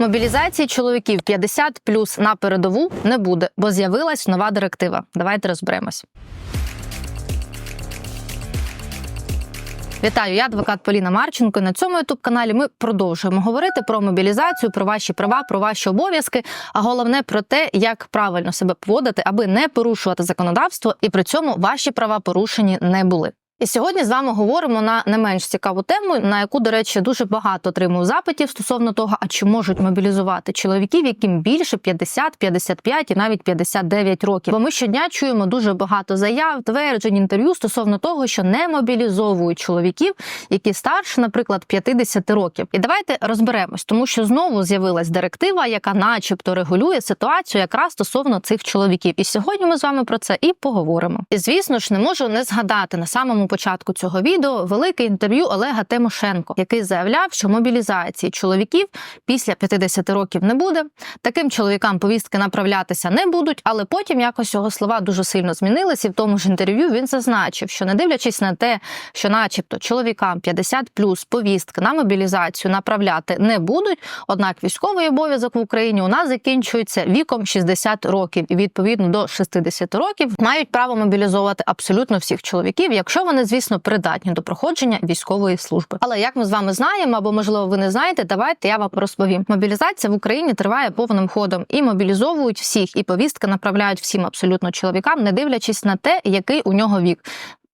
Мобілізації чоловіків 50 плюс на передову не буде, бо з'явилась нова директива. Давайте розберемось. Вітаю, я адвокат Поліна Марченко. На цьому ютуб каналі ми продовжуємо говорити про мобілізацію, про ваші права, про ваші обов'язки, а головне про те, як правильно себе поводити, аби не порушувати законодавство, і при цьому ваші права порушені не були. І сьогодні з вами говоримо на не менш цікаву тему, на яку, до речі, дуже багато отримую запитів стосовно того, а чи можуть мобілізувати чоловіків, яким більше 50, 55 і навіть 59 років. Бо ми щодня чуємо дуже багато заяв, тверджень, інтерв'ю стосовно того, що не мобілізовують чоловіків, які старше, наприклад, 50 років. І давайте розберемось, тому що знову з'явилась директива, яка, начебто, регулює ситуацію якраз стосовно цих чоловіків. І сьогодні ми з вами про це і поговоримо. І звісно ж, не можу не згадати на самому початку цього відео велике інтерв'ю Олега Тимошенко, який заявляв, що мобілізації чоловіків після 50 років не буде. Таким чоловікам повістки направлятися не будуть, але потім якось його слова дуже сильно змінилися. І в тому ж інтерв'ю він зазначив, що не дивлячись на те, що, начебто, чоловікам 50 плюс повістки на мобілізацію направляти не будуть. Однак військовий обов'язок в Україні у нас закінчується віком 60 років, і відповідно до 60 років мають право мобілізовувати абсолютно всіх чоловіків, якщо вони, звісно, придатні до проходження військової служби. Але як ми з вами знаємо, або можливо ви не знаєте, давайте я вам розповім. Мобілізація в Україні триває повним ходом і мобілізовують всіх, і повістки направляють всім абсолютно чоловікам, не дивлячись на те, який у нього вік.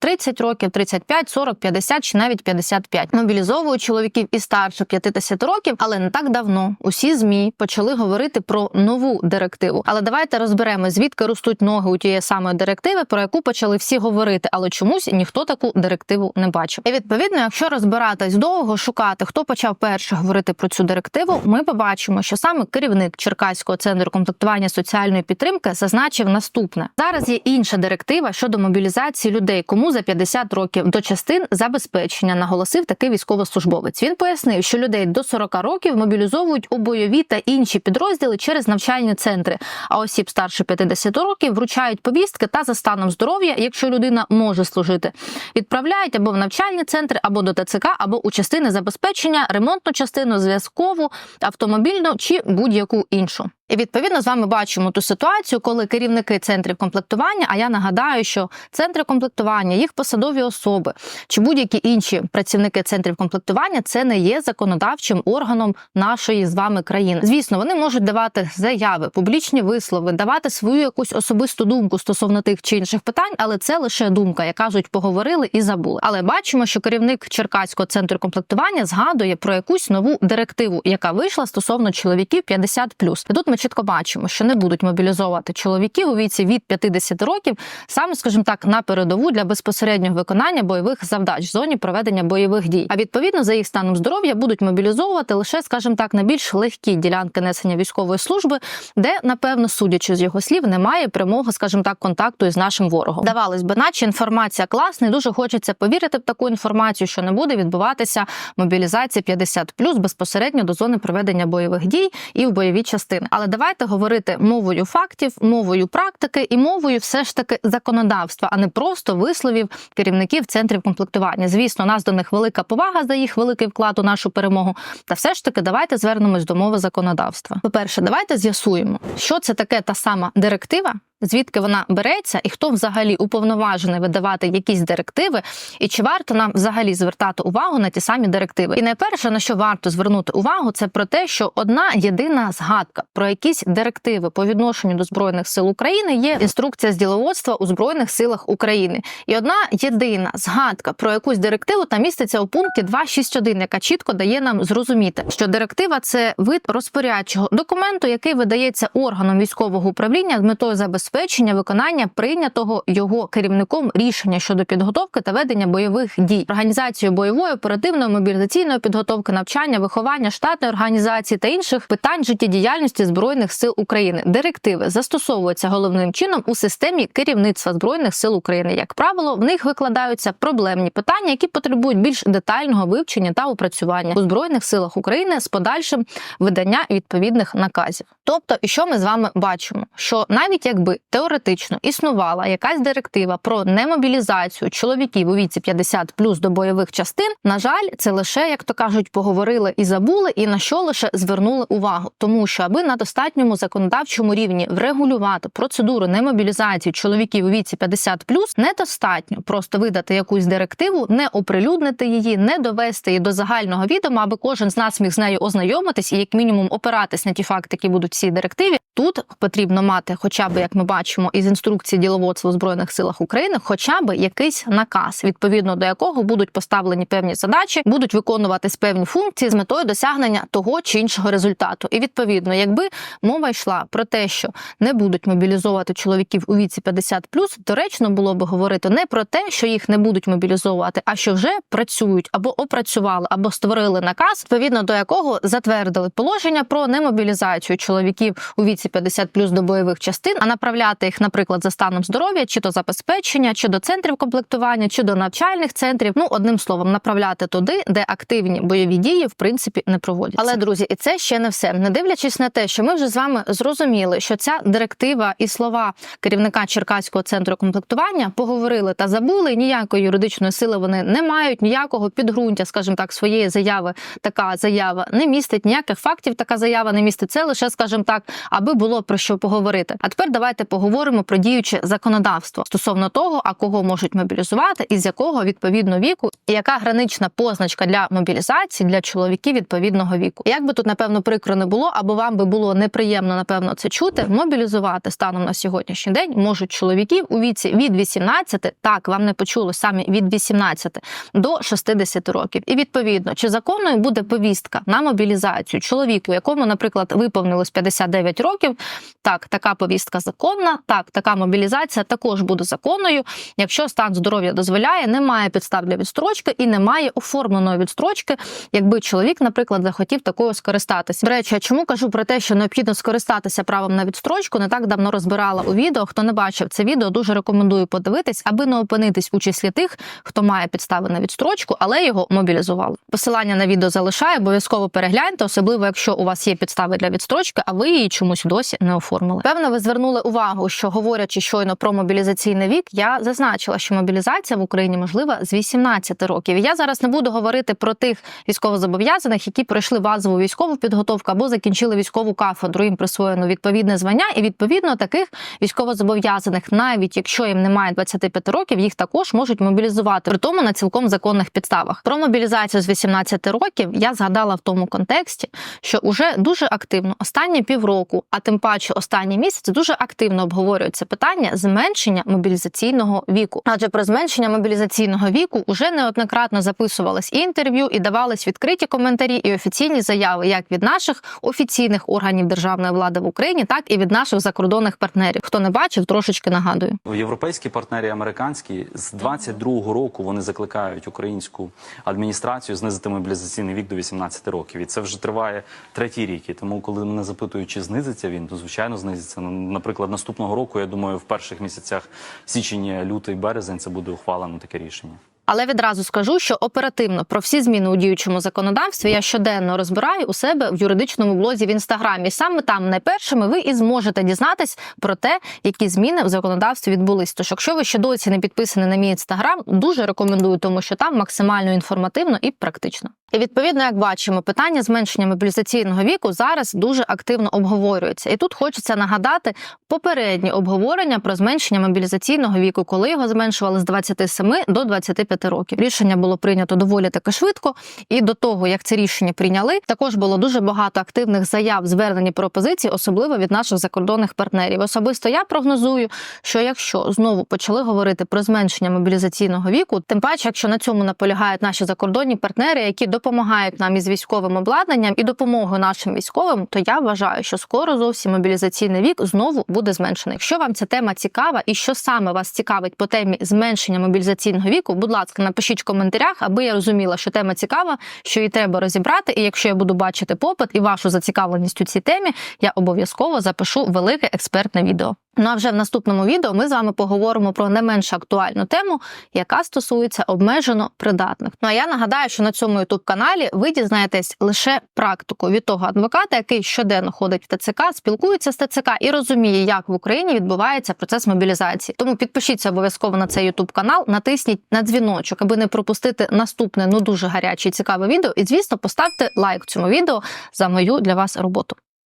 30 років, 35, 40, 50 чи навіть 55. Мобілізовують чоловіків і старше 50 років, але не так давно усі змі почали говорити про нову директиву. Але давайте розберемо, звідки ростуть ноги у тієї самої директиви, про яку почали всі говорити, але чомусь ніхто таку директиву не бачив. І відповідно, якщо розбиратись довго, шукати, хто почав перше говорити про цю директиву, ми побачимо, що саме керівник Черкаського центру комплектування соціальної підтримки зазначив наступне: зараз є інша директива щодо мобілізації людей, кому за 50 років до частин забезпечення, наголосив такий військовослужбовець. Він пояснив, що людей до 40 років мобілізовують у бойові та інші підрозділи через навчальні центри. А осіб старше 50 років вручають повістки та за станом здоров'я, якщо людина може служити, відправляють або в навчальні центри, або до ТЦК, або у частини забезпечення, ремонтну частину, зв'язкову, автомобільну чи будь-яку іншу. І відповідно з вами бачимо ту ситуацію, коли керівники центрів комплектування. А я нагадаю, що центри комплектування, їх посадові особи чи будь-які інші працівники центрів комплектування це не є законодавчим органом нашої з вами країни. Звісно, вони можуть давати заяви, публічні вислови, давати свою якусь особисту думку стосовно тих чи інших питань, але це лише думка, як кажуть, поговорили і забули. Але бачимо, що керівник Черкаського центру комплектування згадує про якусь нову директиву, яка вийшла стосовно чоловіків 50+. І Тут ми чітко бачимо, що не будуть мобілізовувати чоловіків у віці від 50 років, саме, скажімо так, на передову для безпосереднього виконання бойових завдач в зоні проведення бойових дій. А відповідно за їх станом здоров'я будуть мобілізовувати лише, скажімо так, на більш легкі ділянки несення військової служби, де, напевно, судячи з його слів, немає прямого, скажімо так, контакту із нашим ворогом. Давалось би, наче інформація класна, і дуже хочеться повірити в таку інформацію, що не буде відбуватися мобілізація 50+, безпосередньо до зони проведення бойових дій і в бойові частини. Але давайте говорити мовою фактів, мовою практики і мовою все ж таки законодавства, а не просто висловів керівників центрів комплектування. Звісно, нас до них велика повага за їх великий вклад у нашу перемогу. Та все ж таки, давайте звернемось до мови законодавства. По перше, давайте з'ясуємо, що це таке та сама директива. Звідки вона береться, і хто взагалі уповноважений видавати якісь директиви, і чи варто нам взагалі звертати увагу на ті самі директиви? І найперше на що варто звернути увагу, це про те, що одна єдина згадка про якісь директиви по відношенню до збройних сил України є інструкція з діловодства у збройних силах України. І одна єдина згадка про якусь директиву там міститься у пункті 2.6.1, яка чітко дає нам зрозуміти, що директива це вид розпорядчого документу, який видається органом військового управління з метою забезпечення забезпечення виконання прийнятого його керівником рішення щодо підготовки та ведення бойових дій, організацію бойової, оперативної мобілізаційної підготовки, навчання, виховання, штатної організації та інших питань життєдіяльності збройних сил України. Директиви застосовуються головним чином у системі керівництва збройних сил України. Як правило, в них викладаються проблемні питання, які потребують більш детального вивчення та опрацювання у збройних силах України з подальшим видання відповідних наказів. Тобто, і що ми з вами бачимо? Що навіть якби теоретично існувала якась директива про немобілізацію чоловіків у віці 50 плюс до бойових частин, на жаль, це лише, як то кажуть, поговорили і забули, і на що лише звернули увагу, тому що аби на достатньому законодавчому рівні врегулювати процедуру немобілізації чоловіків у віці 50 плюс, недостатньо просто видати якусь директиву, не оприлюднити її, не довести її до загального відома, аби кожен з нас міг з нею ознайомитись і як мінімум опиратись на ті факти, які будуть в цій директиві. Тут потрібно мати, хоча б як ми бачимо, із інструкції діловодства у збройних силах України, хоча б якийсь наказ, відповідно до якого будуть поставлені певні задачі, будуть виконуватись певні функції з метою досягнення того чи іншого результату. І відповідно, якби мова йшла про те, що не будуть мобілізовувати чоловіків у віці 50+, доречно було би говорити не про те, що їх не будуть мобілізовувати, а що вже працюють або опрацювали, або створили наказ, відповідно до якого затвердили положення про немобілізацію чоловіків у віці 50+, до бойових частин, а направляти їх, наприклад, за станом здоров'я, чи до забезпечення, чи до центрів комплектування, чи до навчальних центрів. Ну одним словом, направляти туди, де активні бойові дії в принципі не проводяться. Але друзі, і це ще не все. Не дивлячись на те, що ми вже з вами зрозуміли, що ця директива і слова керівника Черкаського центру комплектування поговорили та забули. Ніякої юридичної сили вони не мають, ніякого підґрунтя, скажімо так, своєї заяви. Така заява не містить ніяких фактів. Така заява не містить це лише, скажімо так, аби було про що поговорити. А тепер давайте поговоримо про діюче законодавство стосовно того, а кого можуть мобілізувати, і з якого відповідно віку, і яка гранична позначка для мобілізації для чоловіків відповідного віку. Як би тут напевно прикро не було, або вам би було неприємно, напевно, це чути. Мобілізувати станом на сьогоднішній день можуть чоловіків у віці від 18, так вам не почуло самі від 18 до 60 років. І відповідно, чи законною буде повістка на мобілізацію чоловіку, якому, наприклад, виповнилось 59 років. Так, така повістка законна. Так, така мобілізація також буде законною, якщо стан здоров'я дозволяє, немає підстав для відстрочки і немає оформленої відстрочки, якби чоловік, наприклад, захотів такою скористатися. До речі, чому кажу про те, що необхідно скористатися правом на відстрочку, не так давно розбирала у відео. Хто не бачив це відео, дуже рекомендую подивитись, аби не опинитись у числі тих, хто має підстави на відстрочку, але його мобілізували. Посилання на відео залишаю, обов'язково перегляньте, особливо якщо у вас є підстави для відстрочки, а ви її чомусь досі не оформили. Певно, ви звернули увагу, що говорячи щойно про мобілізаційний вік, я зазначила, що мобілізація в Україні можлива з 18 років. Я зараз не буду говорити про тих військовозобов'язаних, які пройшли базову військову підготовку або закінчили військову кафедру. Їм присвоєно відповідне звання, і відповідно таких військовозобов'язаних, навіть якщо їм немає 25 років, їх також можуть мобілізувати, при тому на цілком законних підставах. Про мобілізацію з 18 років я згадала в тому контексті, що уже дуже активно останні півроку, а тим паче останній місяць, дуже активно обговорюється питання зменшення мобілізаційного віку. Адже про зменшення мобілізаційного віку уже неоднократно записувались і інтерв'ю, і давались відкриті коментарі і офіційні заяви, як від наших офіційних органів державної влади в Україні, так і від наших закордонних партнерів. Хто не бачив, трошечки нагадую. Європейські партнери американські з 22-го року вони закликають українську адміністрацію знизити мобілізаційний вік до 18 років. І це вже триває третій рік. І тому, коли мене запитують, чи знизиться він, то звичайно знизиться. Ну, Наприклад, наступного року, я думаю, в перших місяцях січень, лютий, березень це буде ухвалено таке рішення. Але відразу скажу, що оперативно про всі зміни у діючому законодавстві я щоденно розбираю у себе в юридичному блозі в інстаграмі. Саме там найпершими ви і зможете дізнатись про те, які зміни в законодавстві відбулись. Тож, якщо ви ще досі не підписані на мій інстаграм, дуже рекомендую, тому що там максимально інформативно і практично. І відповідно, як бачимо, питання зменшення мобілізаційного віку зараз дуже активно обговорюється. І тут хочеться нагадати попередні обговорення про зменшення мобілізаційного віку, коли його зменшували з 27 до 25 років. Рішення було прийнято доволі таки швидко. І до того, як це рішення прийняли, також було дуже багато активних заяв, звернень і пропозицій, особливо від наших закордонних партнерів. Особисто я прогнозую, що якщо знову почали говорити про зменшення мобілізаційного віку, тим паче, якщо на цьому наполягають наші закордонні партнери, які допомагають нам із військовим обладнанням і допомогою нашим військовим, то я вважаю, що скоро зовсім мобілізаційний вік знову буде зменшений. Якщо вам ця тема цікава, і що саме вас цікавить по темі зменшення мобілізаційного віку, будь ласка, напишіть в коментарях, аби я розуміла, що тема цікава, що її треба розібрати. І якщо я буду бачити попит і вашу зацікавленість у цій темі, я обов'язково запишу велике експертне відео. Ну а вже в наступному відео ми з вами поговоримо про не менш актуальну тему, яка стосується обмежено придатних. Ну а я нагадаю, що на цьому youtube каналі ви дізнаєтесь лише практику від того адвоката, який щоденно ходить в ТЦК, спілкується з ТЦК і розуміє, як в Україні відбувається процес мобілізації. Тому підпишіться обов'язково на цей youtube канал, натисніть на дзвіночок, аби не пропустити наступне ну дуже гаряче і цікаве відео. І звісно, поставте лайк цьому відео за мою для вас роботу.